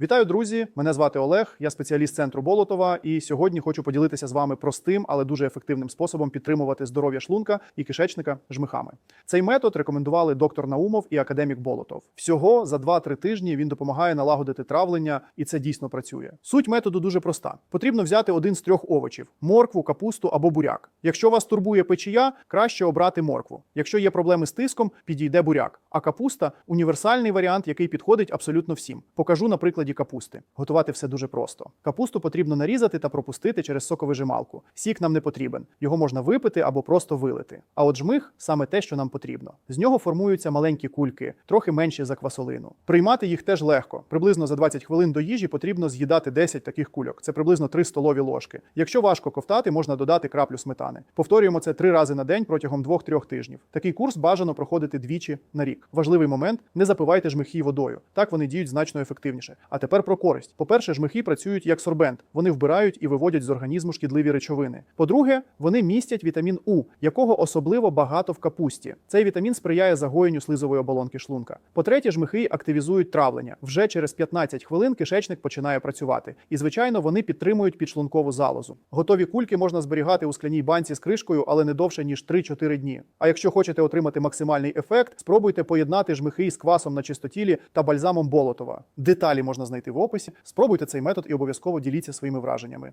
Вітаю, друзі! Мене звати Олег, я спеціаліст центру Болотова, і сьогодні хочу поділитися з вами простим, але дуже ефективним способом підтримувати здоров'я шлунка і кишечника жмихами. Цей метод рекомендували доктор Наумов і академік Болотов. Всього за 2-3 тижні він допомагає налагодити травлення, і це дійсно працює. Суть методу дуже проста: потрібно взяти один з трьох овочів: моркву, капусту або буряк. Якщо вас турбує печія, краще обрати моркву. Якщо є проблеми з тиском, підійде буряк. А капуста універсальний варіант, який підходить абсолютно всім. Покажу на прикладі капусти. Готувати все дуже просто. Капусту потрібно нарізати та пропустити через соковижималку. Сік нам не потрібен. Його можна випити або просто вилити. А от жмих саме те, що нам потрібно. З нього формуються маленькі кульки, трохи менші за квасолину. Приймати їх теж легко. Приблизно за 20 хвилин до їжі потрібно з'їдати 10 таких кульок. Це приблизно 3 столові ложки. Якщо важко ковтати, можна додати краплю сметани. Повторюємо це три рази на день протягом 2-3 тижнів. Такий курс бажано проходити двічі на рік. Важливий момент: не запивайте жмихи водою. Так вони діють значно ефективніше. А тепер про користь. По-перше, жмихи працюють як сорбент. Вони вбирають і виводять з організму шкідливі речовини. По-друге, вони містять вітамін У, якого особливо багато в капусті. Цей вітамін сприяє загоєнню слизової оболонки шлунка. По-третє, жмихи активізують травлення. Вже через 15 хвилин кишечник починає працювати. І, звичайно, вони підтримують підшлункову залозу. Готові кульки можна зберігати у скляній банці з кришкою, але не довше ніж 3-4 дні. А якщо хочете отримати максимальний ефект, спробуйте поєднати жмихи із квасом на чистотілі та бальзамом Болотова. Деталі можна знайти в описі. Спробуйте цей метод і обов'язково діліться своїми враженнями.